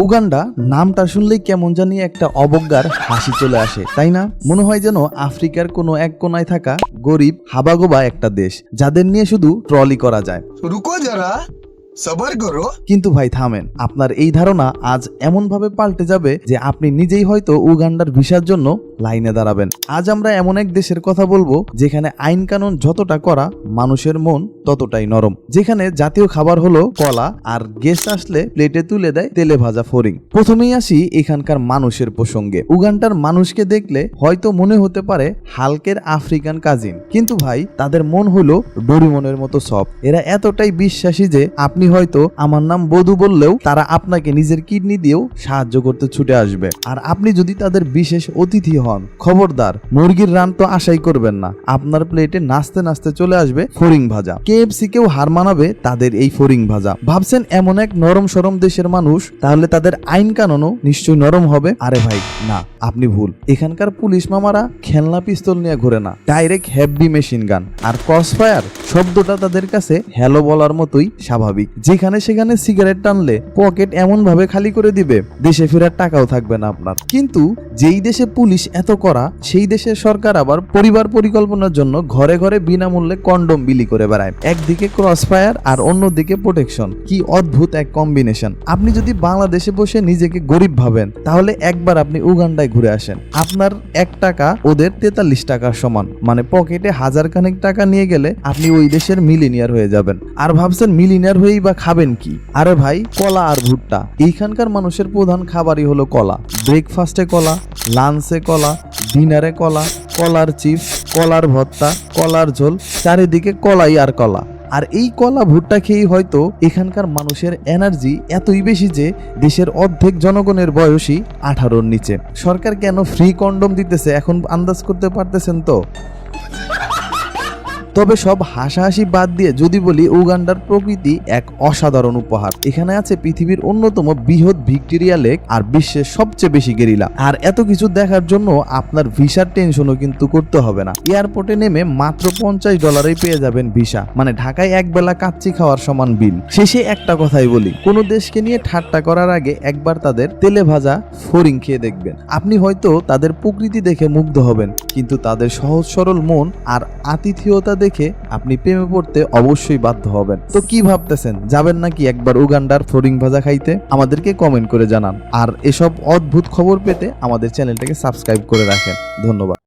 Uganda নামটা শুনলেই কেমন জানি একটা অবজ্ঞার হাসি চলে আসে, তাই না? মনে হয় যেন আফ্রিকার কোনো এক কোনায় থাকা গরিব হাবাগোবা একটা দেশ, যাদের নিয়ে শুধু ট্রলি করা যায়। রুকো যারা। সবার করো কিন্তু ভাই, থামেন। আপনার এই ধারণা আজ এমনভাবে পাল্টে যাবে যে আপনি নিজেই হয়তো উগান্ডার ভিসার জন্য লাইনে দাঁড়াবেন। আজ আমরা এমন এক দেশের কথা বলব যেখানে আইন কানুন যতটা করা মানুষের মন ততটাই নরম। যেখানে জাতীয় খাবার হলো কলা আর গেস্ট আসলে প্লেটে তুলে দেয় তেলে ভাজা ফরিং প্রথমেই আসি এখানকার মানুষের প্রসঙ্গে। উগান্ডার মানুষকে দেখলে হয়তো মনে হতে পারে হালকের আফ্রিকান কাজিন কিন্তু ভাই, তাদের মন হলো ডরিমনের মতো সব এরা এতটাই বিশ্বাসী যে আপনি হয়তো আমার নাম বধু বললেও তারা আপনাকে নিজের কিডনি দিয়েও সাহায্য করতে ছুটে আসবে। আর আপনি যদি তাদের বিশেষ অতিথি হন, খবরদার, মুরগির রান তো আশাই করবেন না। আপনার প্লেটে নাচতে নাচতে চলে আসবে ফরিং ভাজা। কেএফসি কেও হার মানাবে তাদের এই ফরিং ভাজা। ভাবছেন এমন এক নরম সরম দেশের মানুষ, তাহলে তাদের আইন কানুনও নিশ্চয়ই নরম হবে? আরে ভাই, না, আপনি ভুল। এখানকার পুলিশ মামারা খেলনা পিস্তল নিয়ে ঘুরে না। ডাইরেক্ট হেভি মেশিন গান আর ক্রস ফায়ার শব্দটা তাদের কাছে হ্যালো বলার মতোই স্বাভাবিক। যেখানে সেখানে সিগারেট টানলে পকেট এমন ভাবে খালি করে দিবে, দেশে ফেরার টাকাও থাকবে না আপনার। কিন্তু যেই দেশে পুলিশ এত করা সেই দেশের সরকার আবার পরিবার পরিকল্পনার জন্য ঘরে ঘরে বিনামূল্যে কন্ডম বিলি করে বেড়ায়। একদিকে ক্রস ফায়ার আর অন্যদিকে প্রোটেকশন কি অদ্ভুত এক কম্বিনেশন আপনি যদি বাংলাদেশে বসে নিজেকে গরিব ভাবেন, তাহলে একবার আপনি উগান্ডায় ঘুরে আসেন। আপনার এক টাকা, ওদের তেতাল্লিশ টাকার সমান। মানে পকেটে হাজার খানেক টাকা নিয়ে গেলে আপনি ওই দেশের মিলিনিয়ার হয়ে যাবেন। আর ভাবছেন মিলিনিয়ার হয়েই বা খাবেন কি? আরে ভাই, কলা আর ভুট্টা। এইখানকার মানুষের প্রধান খাবারই হলো কলা। ব্রেকফাস্টে কলা লাঞ্চে কলা, ডিনারে কলা, কলার চিপস কলার ভর্তা, কলার ঝোল, চারিদিকে কলাই আর কলা। আর এই কলা ভুট্টা খেয়েই হয়তো এখানকার মানুষের এনার্জি এতই বেশি যে দেশের অর্ধেক জনগণের বয়সই আঠারোর নিচে। সরকার কেন ফ্রি কন্ডম দিতেছে? এখন আন্দাজ করতে পারতেছেন তো? তবে সব হাসাহাসি বাদ দিয়ে যদি বলি, উগান্ডার প্রকৃতি এক অসাধারণ উপহার। এখানে আছে পৃথিবীর অন্যতম বৃহৎ ভিক্টোরিয়া লেক আর বিশ্বের সবচেয়ে বেশি গেরিলা। আর এত কিছু দেখার জন্য আপনার ভিসার টেনশনও কিন্তু করতে হবে না। এয়ারপোর্টে নেমে মাত্র পঞ্চাশ ডলারেই পেয়ে যাবেন ভিসা। মানে ঢাকায় এক বেলা কাচ্চি খাওয়ার সমান বিল। শেষে একটা কথাই বলি, কোনো দেশকে নিয়ে ঠাট্টা করার আগে একবার তাদের তেলে ভাজা ফরিং খেয়ে দেখবেন। আপনি হয়তো তাদের প্রকৃতি দেখে মুগ্ধ হবেন, কিন্তু তাদের সহজ সরল মন আর আতিথেয়তা দেখে আপনি প্রেমে পড়তে অবশ্যই বাধ্য হবেন। তো কি ভাবতেছেন? যাবেন নাকি একবার উগান্ডার ফ্লোরিং ভাজা খাইতে? আমাদেরকে কমেন্ট করে জানান। আর এসব অদ্ভুত খবর পেতে আমাদের চ্যানেলটাকে সাবস্ক্রাইব করে রাখেন। ধন্যবাদ।